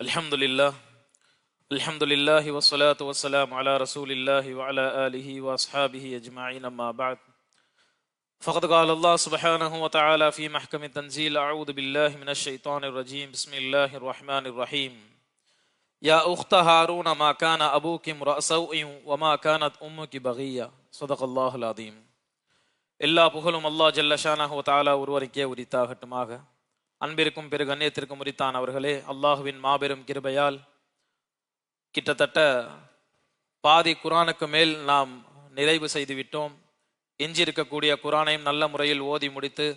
الحمد لله الحمد لله والصلاة والسلام على رسول الله وعلى آله وأصحابه أجمعين أما بعد فقد قال الله سبحانه وتعالى في محكم التنزيل أعوذ بالله من الشيطان الرجيم بسم الله الرحمن الرحيم يا أخت هارون ما كان أبوك امرأ سوء وما كانت أمك بغية صدق الله العظيم எல்லா புகழும் அல்லாஹ் ஜல்ல ஷானஹு தாலா ஒருவருக்கே உரித்தாகட்டுமாக அன்பிற்கும் பெரு கண்ணியத்திற்கும் உரித்தான் அவர்களே அல்லாஹுவின் மாபெரும் கிருபையால் கிட்டத்தட்ட பாதி குரானுக்கு மேல் நாம் நிறைவு செய்துவிட்டோம். எஞ்சியிருக்கக்கூடிய குரானையும் நல்ல முறையில் ஓதி முடித்து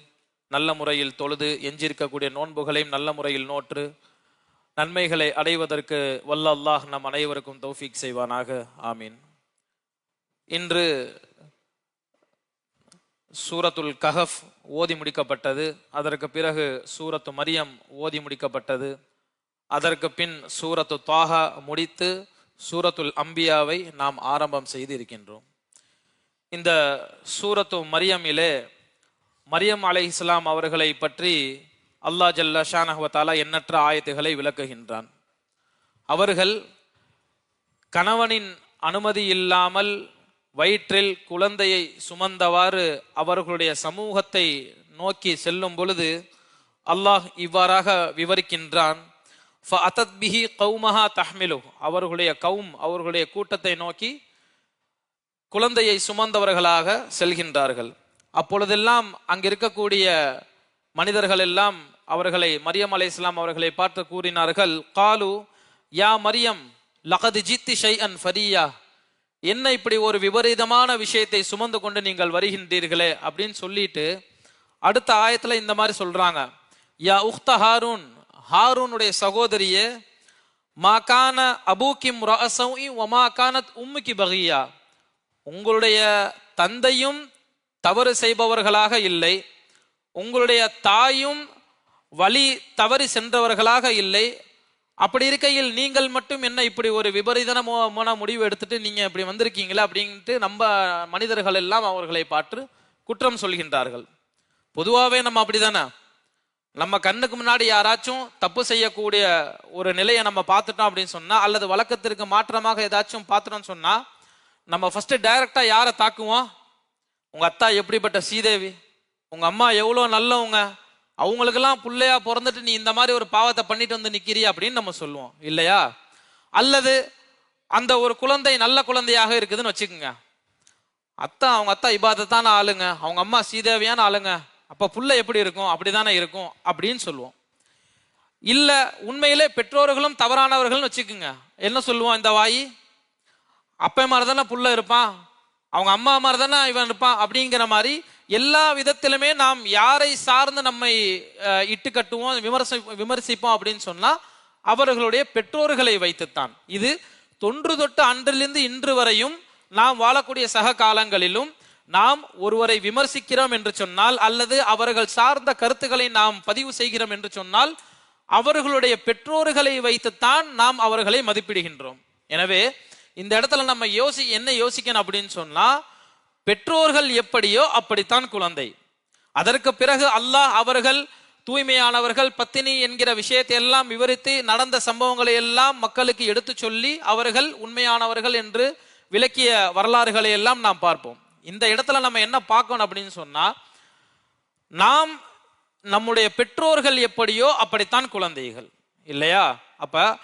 நல்ல முறையில் தொழுது எஞ்சியிருக்கக்கூடிய நோன்புகளையும் நல்ல முறையில் நோற்று நன்மைகளை அடைவதற்கு வல்ல அல்லாஹ் நம் அனைவருக்கும் தௌஃபீக் செய்வானாக. ஆமீன். இன்று சூரத்துல் கஹஃப் ஓதி முடிக்கப்பட்டது. அதற்கு பிறகு சூரத்து மரியம் ஓதி முடிக்கப்பட்டது. அதற்கு பின் சூரத்து தாஹா முடித்து சூரத்துல் அம்பியாவை நாம் ஆரம்பம் செய்து இருக்கின்றோம் இந்த சூரத்து மரியமிலே மரியம் அலை இஸ்லாம் அவர்களை பற்றி அல்லாஹ் ஜல்லா ஷானஹவத்தாலா எண்ணற்ற ஆயத்துகளை விளக்குகின்றான். அவர்கள் கணவனின் அனுமதி இல்லாமல் வயிற்றில் குழந்தையை சுமந்தவாறு அவர்களுடைய சமூகத்தை நோக்கி செல்லும் பொழுது அல்லாஹ் இவ்வாறாக விவரிக்கின்றான். பிஹி கௌமஹா தஹ்மிலு. அவர்களுடைய கௌம் அவர்களுடைய கூட்டத்தை நோக்கி குழந்தையை சுமந்தவர்களாக செல்கின்றார்கள். அப்பொழுதெல்லாம் அங்கிருக்கக்கூடிய மனிதர்கள் எல்லாம் அவர்களை மரியம் அலை இஸ்லாம் அவர்களை பார்த்து கூறினார்கள் காலு யா மரியம் லகது ஜித்தி ஷை அன் ஃபரியா என்ன இப்படி ஒரு விபரீதமான விஷயத்தை சுமந்து கொண்டு நீங்கள் வருகின்றீர்களே அப்படின்னு சொல்லிட்டு அடுத்த ஆயத்துல இந்த மாதிரி சொல்றாங்க. யா உக்த ஹாரூன் ஹாரூனுடைய சகோதரியே மாகான அபூக்கிம் ஒமாகானத் வமா கானத் உம்முக்கி பகியா. உங்களுடைய தந்தையும் தவறு செய்பவர்களாக இல்லை. உங்களுடைய தாயும் வழி தவறி சென்றவர்களாக இல்லை. அப்படி இருக்கையில் நீங்கள் மட்டும் என்ன இப்படி ஒரு விபரீதமான முடிவு எடுத்துட்டு நீங்க இப்படி வந்திருக்கீங்களா அப்படின்ட்டு நம்ம மனிதர்கள் எல்லாம் அவர்களை பார்த்து குற்றம் சொல்கின்றார்கள். பொதுவாகவே நம்ம அப்படிதானே? நம்ம கண்ணுக்கு முன்னாடி யாராச்சும் தப்பு செய்யக்கூடிய ஒரு நிலையை நம்ம பார்த்துட்டோம் அப்படின்னு சொன்னா அல்லது வழக்கத்திற்கு மாற்றமாக ஏதாச்சும் பார்த்துட்டோம்னு சொன்னா நம்ம ஃபர்ஸ்ட் டைரக்டா யாரை தாக்குவோம்? உங்க அத்தா எப்படிப்பட்ட சீதேவி உங்க அம்மா எவ்வளோ நல்லவங்க? அவங்களுக்கெல்லாம் பிள்ளையா பிறந்துட்டு நீ இந்த மாதிரி ஒரு பாவத்தை பண்ணிட்டு வந்து நிக்கிறிய அப்படின்னு நம்ம சொல்லுவோம். இல்லையா? அல்லது அந்த ஒரு குழந்தை நல்ல குழந்தையாக இருக்குதுன்னு வச்சுக்கோங்க. அத்தா அவங்க அத்தா இபாதத்தான ஆளுங்க. அவங்க அம்மா சீதேவியான ஆளுங்க. அப்ப புள்ள எப்படி இருக்கும்? அப்படிதானே இருக்கும் அப்படின்னு சொல்லுவோம். இல்ல உண்மையிலே பெற்றோர்களும் தவறானவர்கள்னு வச்சுக்கோங்க. என்ன சொல்லுவோம் இந்த வாயி? அப்பே மாதிரி தானே புள்ள இருப்பான்? அவங்க அம்மா மாதிரி தானே இவன் இருப்பான் அப்படிங்கிற மாதிரி எல்லா விதத்திலுமே நாம் யாரை சார்ந்து நம்மை இட்டு கட்டுவோம் விமர்சி விமர்சிப்போம் அப்படின்னு சொன்னால் அவர்களுடைய பெற்றோர்களை வைத்துத்தான். இது தொன்று தொட்டு அன்றிலிருந்து இன்று வரையும் நாம் வாழக்கூடிய சக காலங்களிலும் நாம் ஒருவரை விமர்சிக்கிறோம் என்று சொன்னால் அல்லது அவர்கள் சார்ந்த கருத்துக்களை நாம் பதிவு செய்கிறோம் என்று சொன்னால் அவர்களுடைய பெற்றோர்களை வைத்துத்தான் நாம் அவர்களை மதிப்பிடுகின்றோம். எனவே இந்த இடத்துல நம்ம யோசி என்ன யோசிக்கணும் அப்படின்னு சொன்னா பெற்றோர்கள் எப்படியோ அப்படித்தான் குழந்தை. அதற்கு பிறகு அல்லாஹ் அவர்கள் தூய்மையானவர்கள் பத்தினி என்கிற விஷயத்தை எல்லாம் விவரித்து நடந்த சம்பவங்களை எல்லாம் மக்களுக்கு எடுத்து சொல்லி அவர்கள் உண்மையானவர்கள் என்று விளக்கிய வரலாறுகளை எல்லாம் நாம் பார்ப்போம். இந்த இடத்துல நம்ம என்ன பார்க்கணும் அப்படின்னு சொன்னா நாம் நம்முடைய பெற்றோர்கள் எப்படியோ அப்படித்தான் குழந்தைகள். இல்லையா? அப்ப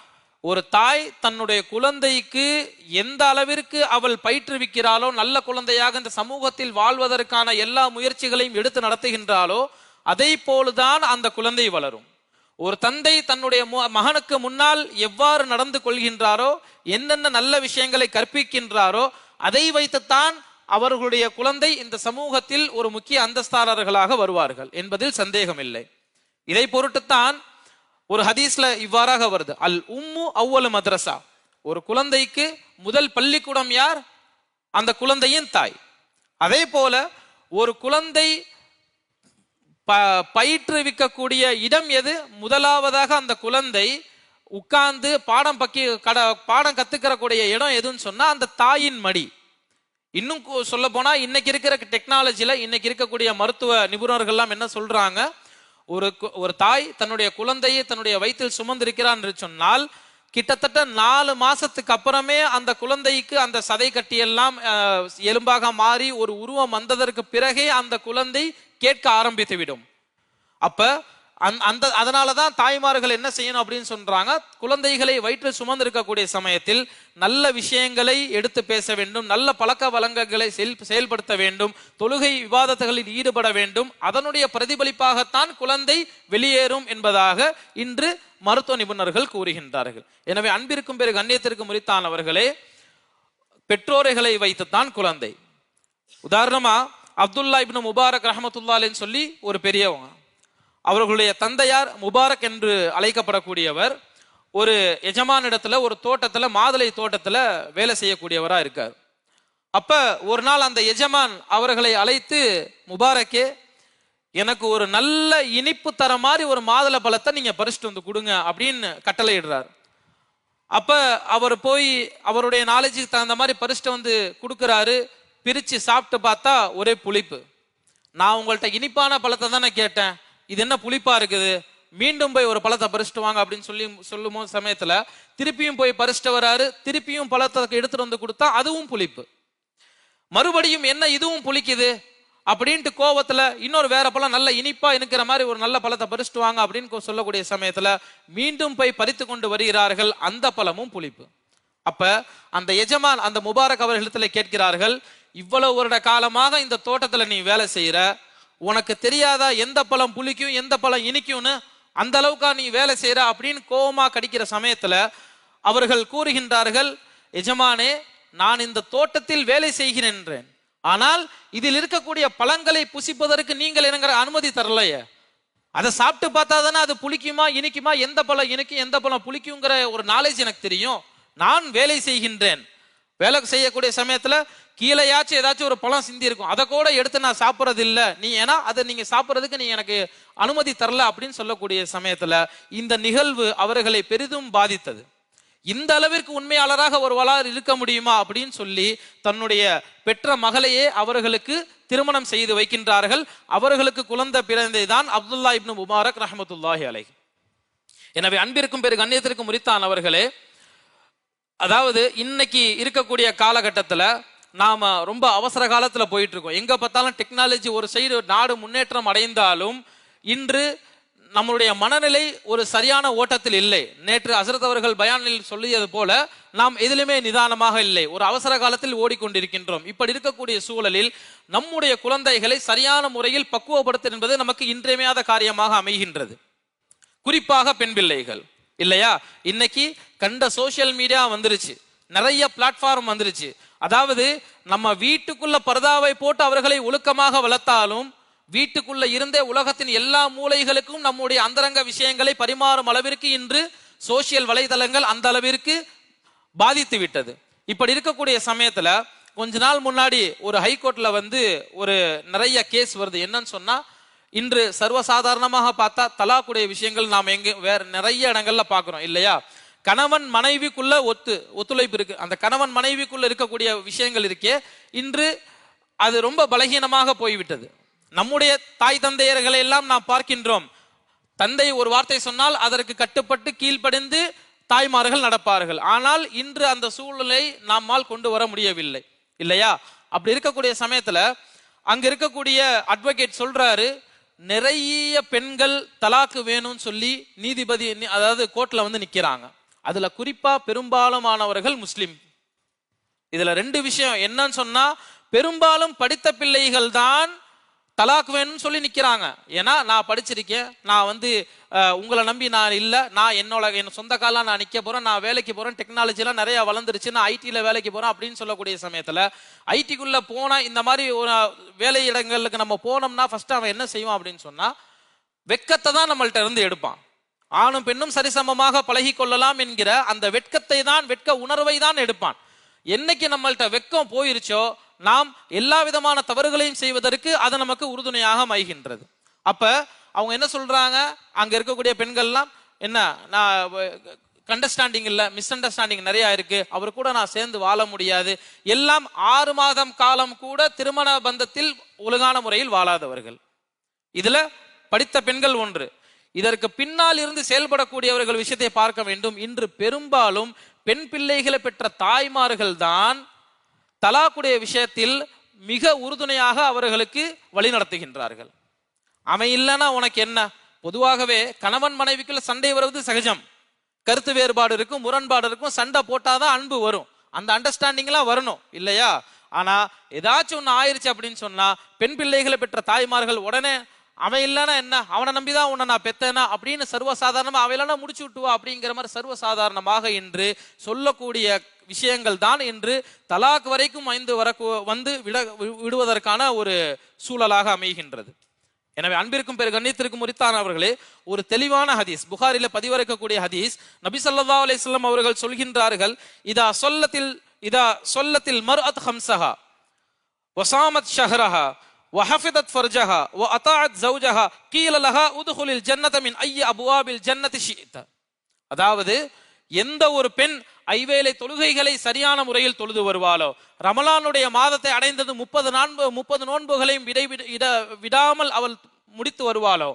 ஒரு தாய் தன்னுடைய குழந்தைக்கு எந்த அளவிற்கு அவள் பயிற்றுவிக்கிறாளோ நல்ல குழந்தையாக இந்த சமூகத்தில் வாழ்வதற்கான எல்லா முயற்சிகளையும் எடுத்து நடத்துகின்றாளோ அதை போலதான் அந்த குழந்தை வளரும். ஒரு தந்தை தன்னுடைய மகனுக்கு முன்னால் எவ்வாறு நடந்து கொள்கின்றாரோ என்னென்ன நல்ல விஷயங்களை கற்பிக்கின்றாரோ அதை வைத்துத்தான் அவர்களுடைய குழந்தை இந்த சமூகத்தில் ஒரு முக்கிய அந்தஸ்தாரர்களாக வருவார்கள் என்பதில் சந்தேகமில்லை. இதை பொருட்டுத்தான் ஒரு ஹதீஸ்ல இவ்வாறாக வருது. அல் உம்மு அவ்வளு மதரசா. ஒரு குழந்தைக்கு முதல் பள்ளிக்கூடம் யார்? அந்த குழந்தையின் தாய். அதே போல ஒரு குழந்தை பயிற்றுவிக்கக்கூடிய இடம் எது? முதலாவதாக அந்த குழந்தை உட்கார்ந்து பாடம் பக்கி கட பாடம் கத்துக்கிறக்கூடிய இடம் எதுன்னு சொன்னா அந்த தாயின் மடி. இன்னும் சொல்ல போனா இன்னைக்கு இருக்கிற டெக்னாலஜியில இன்னைக்கு இருக்கக்கூடிய மருத்துவ நிபுணர்கள்லாம் என்ன சொல்றாங்க? ஒரு கு- ஒரு தாய் தன்னுடைய குழந்தையை தன்னுடைய வயிற்றில் சுமந்திருக்கிறான் என்று சொன்னால் கிட்டத்தட்ட நாலு மாசத்துக்கு அப்புறமே அந்த குழந்தைக்கு அந்த சதை கட்டியெல்லாம் எலும்பாக மாறி ஒரு உருவம் வந்ததற்கு பிறகே அந்த குழந்தை கேட்க ஆரம்பித்து விடும் அப்ப அந்த- அந்த அதனால தான் தாய்மார்கள் என்ன செய்யணும் அப்படின்னு சொல்றாங்க? குழந்தைகளை வயிற்றில் சுமந்திருக்கக்கூடிய சமயத்தில் நல்ல விஷயங்களை எடுத்து பேச வேண்டும் நல்ல பழக்க வழங்கங்களை செயல் செயல்படுத்த வேண்டும் தொழுகை விவாதத்துகளில் ஈடுபட வேண்டும். அதனுடைய பிரதிபலிப்பாகத்தான் குழந்தை வெளியேறும் என்பதாக இன்று மருத்துவ நிபுணர்கள் கூறுகின்றார்கள். எனவே அன்பிற்கும் பிறகு கண்ணியத்திற்கும் முறித்தானவர்களே பெற்றோர்களை வைத்துத்தான் குழந்தை. உதாரணமா அப்துல்லா இப்னு முபாரக் ரஹமத்துல்லாலின்னு சொல்லி ஒரு பெரியவங்க. அவர்களுடைய தந்தையார் முபாரக் என்று அழைக்கப்படக்கூடியவர் ஒரு எஜமானிடத்துல ஒரு தோட்டத்துல மாதுளை தோட்டத்துல வேலை செய்யக்கூடியவரா இருக்கார். அப்ப ஒரு நாள் அந்த எஜமான் அவர்களை அழைத்து முபாரக்கே எனக்கு ஒரு நல்ல இனிப்பு தர மாதிரி ஒரு மாதுளை பழத்தை நீங்க பறிச்சுட்டு வந்து கொடுங்க அப்படின்னு கட்டளையிடுறார். அப்ப அவர் போய் அவருடைய நாலேஜுக்கு தகுந்த மாதிரி பறிச்சுட்டு வந்து கொடுக்குறாரு. பிரிச்சு சாப்பிட்டு பார்த்தா ஒரே புளிப்பு. நான் உங்கள்கிட்ட இனிப்பான பழத்தை தானே கேட்டேன். இது என்ன புளிப்பா இருக்குது? மீண்டும் போய் ஒரு பழத்தை பறிச்சுட்டு வாங்க அப்படின்னு சொல்லி சொல்லும் போது சமயத்துல திருப்பியும் போய் பறிச்சுட்டு வராரு திருப்பியும் பழத்தை எடுத்துட்டு வந்து கொடுத்தா அதுவும் புளிப்பு. மறுபடியும் என்ன இதுவும் புளிக்குது? அப்படின்ட்டு கோவத்துல இன்னொரு வேற பழம் நல்ல இனிப்பா இருக்கிற மாதிரி ஒரு நல்ல பழத்தை பறிச்சுட்டு வாங்க அப்படின்னு சொல்லக்கூடிய சமயத்துல மீண்டும் போய் பறித்து கொண்டு வருகிறார்கள் அந்த பழமும் புளிப்பு. அப்ப அந்த எஜமான் அந்த முபாரக் அவர்களிடத்துல கேட்கிறார்கள் இவ்வளவு வருட காலமாக இந்த தோட்டத்துல நீ வேலை செய்யற உனக்கு தெரியாதா எந்த பழம் புளிக்கும் எந்த பழம் இனிக்கும்னு? அந்த அளவுக்கா நீ வேலை செய்யற அப்படின்னு கோபமாக கடிக்கிற சமயத்தில் அவர்கள் கூறுகின்றார்கள் எஜமானே நான் இந்த தோட்டத்தில் வேலை செய்கிறேன் ஆனால் இதில் இருக்கக்கூடிய பழங்களை புசிப்பதற்கு நீங்கள் எனக்கு அனுமதி தரலையே. அதை சாப்பிட்டு பார்த்தா தானே அது புளிக்குமா இனிக்குமா எந்த பழம் இனிக்கும் எந்த பழம் புளிக்குங்கிற ஒரு நாலேஜ் எனக்கு தெரியும். நான் வேலை செய்கின்றேன். வேலை செய்யக்கூடிய சமயத்தில் கீழேயாச்சும் ஏதாச்சும் ஒரு பழம் சிந்தி இருக்கும் அதை கூட எடுத்து நான் சாப்பிட்றது இல்லை நீ ஏன்னா அதை நீங்க சாப்பிட்றதுக்கு நீ எனக்கு அனுமதி தரல அப்படின்னு சொல்லக்கூடிய சமயத்துல இந்த நிகழ்வு அவர்களை பெரிதும் பாதித்தது. இந்த அளவிற்கு உண்மையாளராக ஒரு வளார் இருக்க முடியுமா அப்படின்னு சொல்லி தன்னுடைய பெற்ற மகளையே அவர்களுக்கு திருமணம் செய்து வைக்கின்றார்கள். அவர்களுக்கு குழந்தை பிறந்தை தான் அப்துல்லா இப்னு முபாரக் ரஹமத்துல்லாஹி அலை எனவே அன்பிற்கும் பெரு கண்ணியத்திற்கும் முறித்தான் அவர்களே அதாவது இன்னைக்கு இருக்கக்கூடிய காலகட்டத்தில் நாம் ரொம்ப அவசர காலத்தில் போயிட்டுருக்கோம். எங்கே பார்த்தாலும் டெக்னாலஜி ஒரு சைடு நாடு முன்னேற்றம் அடைந்தாலும் இன்று நம்மளுடைய மனநிலை ஒரு சரியான ஓட்டத்தில் இல்லை. நேற்று அசரத் அவர்கள் பயானில் சொல்லியது போல நாம் எதிலுமே நிதானமாக இல்லை. ஒரு அவசர காலத்தில் ஓடிக்கொண்டிருக்கின்றோம். இப்படி இருக்கக்கூடிய சூழலில் நம்முடைய குழந்தைகளை சரியான முறையில் பக்குவப்படுத்த என்பது நமக்கு இன்றியமையாத காரியமாக அமைகின்றது. குறிப்பாக பெண் பிள்ளைகள். இல்லையா? இன்னைக்கு கண்ட சோஷியல் மீடியா வந்துருச்சு. நிறைய பிளாட்ஃபார்ம் வந்துருச்சு. அதாவது நம்ம வீட்டுக்குள்ள பரதாவை போட்டு அவர்களை ஒழுக்கமாக வளர்த்தாலும் வீட்டுக்குள்ள இருந்தே உலகத்தின் எல்லா மூலைகளுக்கும் நம்முடைய அந்தரங்க விஷயங்களை பரிமாறும் அளவிற்கு இன்று சோஷியல் வலைதளங்கள் அந்த அளவிற்கு பாதித்து விட்டது. இப்படி இருக்கக்கூடிய சமயத்துல கொஞ்ச நாள் முன்னாடி ஒரு ஹைகோர்ட்ல வந்து ஒரு நிறைய கேஸ் வருது. என்னன்னு சொன்னா இன்று சர்வசாதாரணமாக பார்த்தா தலாக்குடைய விஷயங்கள் நாம் எங்க வேற நிறைய இடங்கள்ல பாக்குறோம் இல்லையா? கணவன் மனைவிக்குள்ள ஒத்து ஒத்துழைப்பு இருக்கு. அந்த கணவன் மனைவிக்குள்ள இருக்கக்கூடிய விஷயங்கள் இருக்கே இன்று அது ரொம்ப பலகீனமாக போய்விட்டது. நம்முடைய தாய் தந்தையர்களை எல்லாம் நாம் பார்க்கின்றோம். தந்தை ஒரு வார்த்தை சொன்னால் அதற்கு கட்டுப்பட்டு கீழ்ப்படிந்து தாய்மார்கள் நடப்பார்கள். ஆனால் இன்று அந்த சூழலை நம்மால் கொண்டு வர முடியவில்லை. இல்லையா? அப்படி இருக்கக்கூடிய சமயத்துல அங்க இருக்கக்கூடிய அட்வொகேட் சொல்றாரு நிறைய பெண்கள் தலாக்கு வேணும்னு சொல்லி நீதிபதி அதாவது கோர்ட்ல வந்து நிக்கிறாங்க. அதுல குறிப்பா பெரும்பாலுமானவர்கள் முஸ்லிம். இதுல ரெண்டு விஷயம் என்னன்னு சொன்னா பெரும்பாலும் படித்த பிள்ளைகள் தான் தலாக் வேணும்னு சொல்லி நிக்கிறாங்க. ஏன்னா நான் படிச்சிருக்கேன். நான் வந்து உங்களை நம்பி நான் இல்லை. நான் என்னோட என் சொந்த காலம் நான் நிக்க போறேன். நான் வேலைக்கு போறேன். டெக்னாலஜிலாம் நிறையா நிறைய வளர்ந்துருச்சு நான் ஐடியில் வேலைக்கு போறேன் அப்படின்னு சொல்லக்கூடிய சமயத்துல ஐடிக்குள்ள போனா இந்த மாதிரி ஒரு வேலை இடங்களுக்கு நம்ம போனோம்னா ஃபர்ஸ்ட் அவன் என்ன செய்வான் அப்படின்னு சொன்னா வெட்கத்தை தான் நம்மள்ட்ட இருந்து எடுப்பான். ஆணும் பெண்ணும் சரிசமமாக பழகி கொள்ளலாம் என்கிற அந்த வெட்கத்தை தான் வெட்க உணர்வை தான் எடுப்பான். என்னைக்கு நம்மள்கிட்ட வெட்கம் போயிருச்சோ நாம் எல்லா விதமான தவறுகளையும் செய்வதற்கு அது நமக்கு உறுதுணையாக அமைகின்றது. அப்ப அவங்க என்ன சொல்றாங்க? அங்க இருக்கக்கூடிய பெண்கள்லாம் என்ன நான் கண்டர்ஸ்டாண்டிங் இல்லை மிஸ் அண்டர்ஸ்டாண்டிங் நிறைய இருக்கு அவர் கூட நான் சேர்ந்து வாழ முடியாது. எல்லாம் ஆறு மாதம் காலம் கூட திருமண பந்தத்தில் ஒழுங்கான முறையில் வாழாதவர்கள். இதுல படித்த பெண்கள் ஒன்று. இதற்கு பின்னால் இருந்து செயல்படக்கூடியவர்கள் விஷயத்தை பார்க்க வேண்டும். இன்று பெரும்பாலும் பெண் பிள்ளைகளை பெற்ற தாய்மார்கள் தான் தலாக்குடைய விஷயத்தில் மிக உறுதுணையாக அவர்களுக்கு வழி நடத்துகின்றார்கள். அவன் இல்லைன்னா உனக்கு என்ன? பொதுவாகவே கணவன் மனைவிக்குள்ள சண்டை வருவது சகஜம். கருத்து வேறுபாடு இருக்கும் முரண்பாடு இருக்கும் சண்டை போட்டாதான் அன்பு வரும். அந்த அண்டர்ஸ்டாண்டிங்லாம் வரணும் இல்லையா? ஆனா ஏதாச்சும் ஒன்று ஆயிருச்சு அப்படின்னு சொன்னா பெண் பிள்ளைகளை பெற்ற தாய்மார்கள் உடனே அவன் இல்லைன்னா என்ன? அவனை நம்பிதான் உன்னை நான் பெத்தேனா? அப்படின்னு சர்வசாதாரணமாக அவன் இல்லைனா முடிச்சு விட்டுவா அப்படிங்கிற மாதிரி சர்வசாதாரணமாக என்று சொல்லக்கூடிய விஷயங்கள் தான் என்று தலாக் வரைக்கும் ஐந்து வர வந்து விட விடுவதற்கான ஒரு சூழலாக அமைகின்றது. எனவே அன்பிற்கும் பெரு கண்ணியத்திற்கும் உரித்தான அவர்களே ஒரு தெளிவான ஹதீஸ் புகாரில பதிவிறக்கக்கூடிய ஹதீஸ் நபி சல்லா அலிஸ்லாம் அவர்கள் சொல்கின்றார்கள் இதா சொல்லத்தில் இதா சொல்லத்தில் மர்அத் ஹம்சஹா ஒசாமத் ஷஹரஹா وحفظت فرجها وأطاعت زوجها قيل لها ادخل الجنة من أي أبواب الجنة شئت அதாவது எந்த ஒரு பெண் ஐவேளை தொழுகைகளை சரியான முறையில் தொழுது வருவாளோ ரமலானுடைய மாதத்தை அடைந்தது முப்பது நான்கு முப்பது நோன்புகளையும் விடை விட- இட- விடாமல் அவள் முடித்து வருவாளோ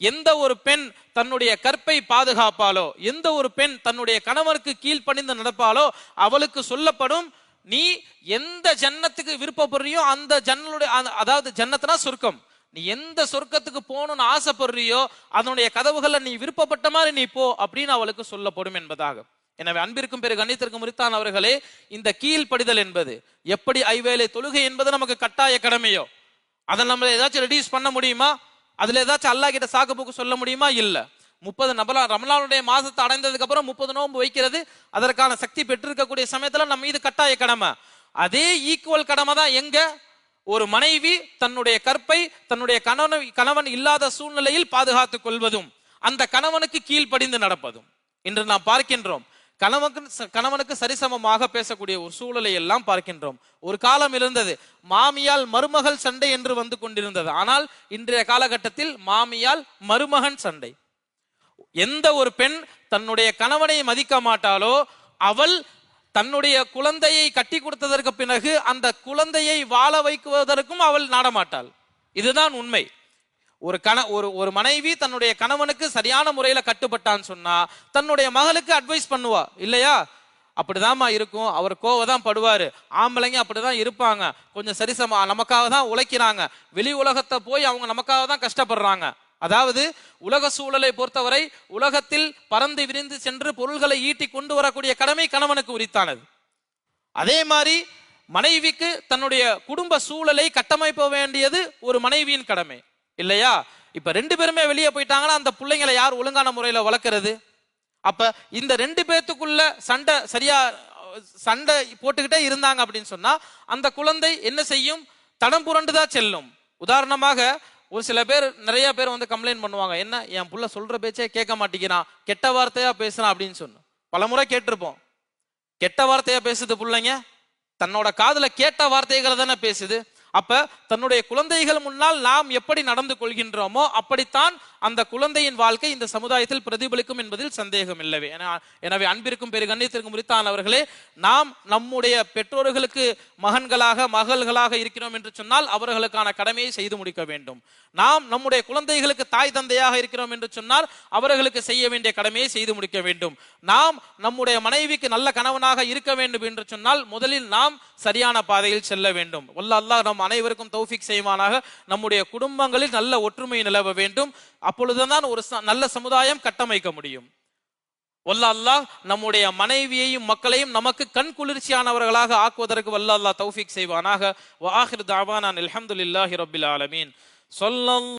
எந்த ஒரு பெண் தன்னுடைய கற்பை பாதுகாப்பாளோ எந்த ஒரு பெண் தன்னுடைய கணவருக்கு கீழ்ப்பணிந்து நடப்பாளோ அவளுக்கு சொல்லப்படும் நீ எந்த ஜன்னத்துக்கு விருப்பப்படுறியோ அந்த ஜன்னலுடைய அந்த- அதாவது ஜன்னத்துனா சொர்க்கம். நீ எந்த சொர்க்கத்துக்கு போகணும்னு ஆசைப்படுறியோ அதனுடைய கதவுகளை நீ விருப்பப்பட்ட மாதிரி நீ போ அப்படின்னு அவளுக்கு சொல்லப்படும் என்பதாக. எனவே அன்பிற்கும் பிறகு கண்ணித்திற்கும் முறித்தான் அவர்களே இந்த கீழ்ப்படிதல் என்பது எப்படி ஐவேளை தொழுகை என்பது நமக்கு கட்டாய கடமையோ? அதை நம்ம ஏதாச்சும் ரெடியூஸ் பண்ண முடியுமா? அதுல ஏதாச்சும் அல்லாஹ் கிட்ட சாக்கு போக்கு சொல்ல முடியுமா? இல்லை. முப்பது நபலா ரமலானுடைய மாதத்தை அடைந்ததுக்கு அப்புறம் முப்பது நோன்பு வைக்கிறது. அதற்கான சக்தி பெற்றிருக்கக்கூடிய சமயத்துல நம்ம இது கட்டாய கடமை. அதே ஈக்குவல் கடமை தான் எங்க? ஒரு மனைவி தன்னுடைய கற்பை தன்னுடைய கணவன் கணவன் இல்லாத சூழ்நிலையில் பாதுகாத்துக் கொள்வதும் அந்த கணவனுக்கு கீழ்ப்படிந்து நடப்பதும். இன்று நாம் பார்க்கின்றோம் கணவனுக்கு கணவனுக்கு சரிசமமாக பேசக்கூடிய ஒரு சூழலை எல்லாம் பார்க்கின்றோம். ஒரு காலம் இருந்தது மாமியால் மருமகள் சண்டை என்று வந்து கொண்டிருந்தது. ஆனால் இன்றைய காலகட்டத்தில் மாமியால் மருமகன் சண்டை. எந்த ஒரு பெண் தன்னுடைய கணவனை மதிக்க மாட்டாளோ அவள் தன்னுடைய குழந்தையை கட்டி கொடுத்ததற்கு பிறகு அந்த குழந்தையை வாழ வைக்குவதற்கும் அவள் நாடமாட்டாள். இதுதான் உண்மை. ஒரு கண ஒரு ஒரு மனைவி தன்னுடைய கணவனுக்கு சரியான முறையில கட்டுப்பட்டான்னு சொன்னா தன்னுடைய மகளுக்கு அட்வைஸ் பண்ணுவா இல்லையா? அப்படிதாம்மா இருக்கும். அவர் கோவ தான் படுவாரு. ஆம்பளைங்க அப்படிதான் இருப்பாங்க. கொஞ்சம் சரிசமா நமக்காக தான் உழைக்கிறாங்க. வெளி உலகத்தை போய் அவங்க நமக்காக தான் கஷ்டப்படுறாங்க. அதாவது உலக சூழலை பொறுத்தவரை உலகத்தில் பறந்து விரிந்து சென்று பொருள்களை ஈட்டி கொண்டு வரக்கூடிய கடமை கணவனுக்கு உரித்தானது. அதே மாதிரி மனைவிக்கு தன்னுடைய குடும்ப சூழலை கட்டமைப்ப வேண்டியது ஒரு மனைவியின் கடமை. இல்லையா? இப்ப ரெண்டு பேருமே வெளியே போயிட்டாங்கன்னா அந்த பிள்ளைங்களை யார் ஒழுங்கான முறையில வளர்க்கறது? அப்ப இந்த ரெண்டு பேத்துக்குள்ள சண்டை சரியா சண்டை போட்டுக்கிட்டே இருந்தாங்க அப்படின்னு சொன்னா அந்த குழந்தை என்ன செய்யும்? தடம் புரண்டுதான் செல்லும். உதாரணமாக ஒரு சில பேர் நிறைய பேர் வந்து கம்ப்ளைண்ட் பண்ணுவாங்க. என்ன என் புள்ள சொல்ற பேச்சே கேட்க மாட்டேங்கிறான் கெட்ட வார்த்தையா பேசுறான் அப்படின்னு சொன்ன. பலமுறை கேட்டிருப்போம். கெட்ட வார்த்தையா பேசுது பிள்ளைங்க? தன்னோட காதுல கேட்ட வார்த்தைகளை தானே பேசுது. அப்ப தன்னுடைய குழந்தைகள் முன்னால் நாம் எப்படி நடந்து கொள்கின்றோமோ அப்படித்தான் அந்த குழந்தையின் வாழ்க்கை இந்த சமுதாயத்தில் பிரதிபலிக்கும் என்பதில் சந்தேகம் இல்லவே. எனவே அன்பிற்கும் பெரு கண்ணியத்திற்கும் முறித்தான் அவர்களே நாம் நம்முடைய பெற்றோர்களுக்கு மகன்களாக மகள்களாக இருக்கிறோம் என்று சொன்னால் அவர்களுக்கான கடமையை செய்து முடிக்க வேண்டும். நாம் நம்முடைய குழந்தைகளுக்கு தாய் தந்தையாக இருக்கிறோம் என்று சொன்னால் அவர்களுக்கு செய்ய வேண்டிய கடமையை செய்து முடிக்க வேண்டும். நாம் நம்முடைய மனைவிக்கு நல்ல கணவனாக இருக்க வேண்டும் என்று சொன்னால் முதலில் நாம் சரியான பாதையில் செல்ல வேண்டும். அல்லாஹ் நம் அனைவருக்கும் தௌஃபிக் செய்வானாக. நம்முடைய குடும்பங்களில் நல்ல ஒற்றுமை நிலவ வேண்டும். அப்பொழுதுதான் ஒரு நல்ல சமுதாயம் கட்டமைக்க முடியும். வல்ல அல்லாஹ் நம்முடைய மனைவியையும் மக்களையும் நமக்கு கண் குளிர்ச்சியானவர்களாக ஆக்குவதற்கு வல்ல அல்லாஹ் தௌஃபிக் செய்வானாக. வாஹிர் ஆஹிர் தாவானான் அல்ஹம்துலில்லாஹி ரப்பில் ஆலமீன். சொல்லல்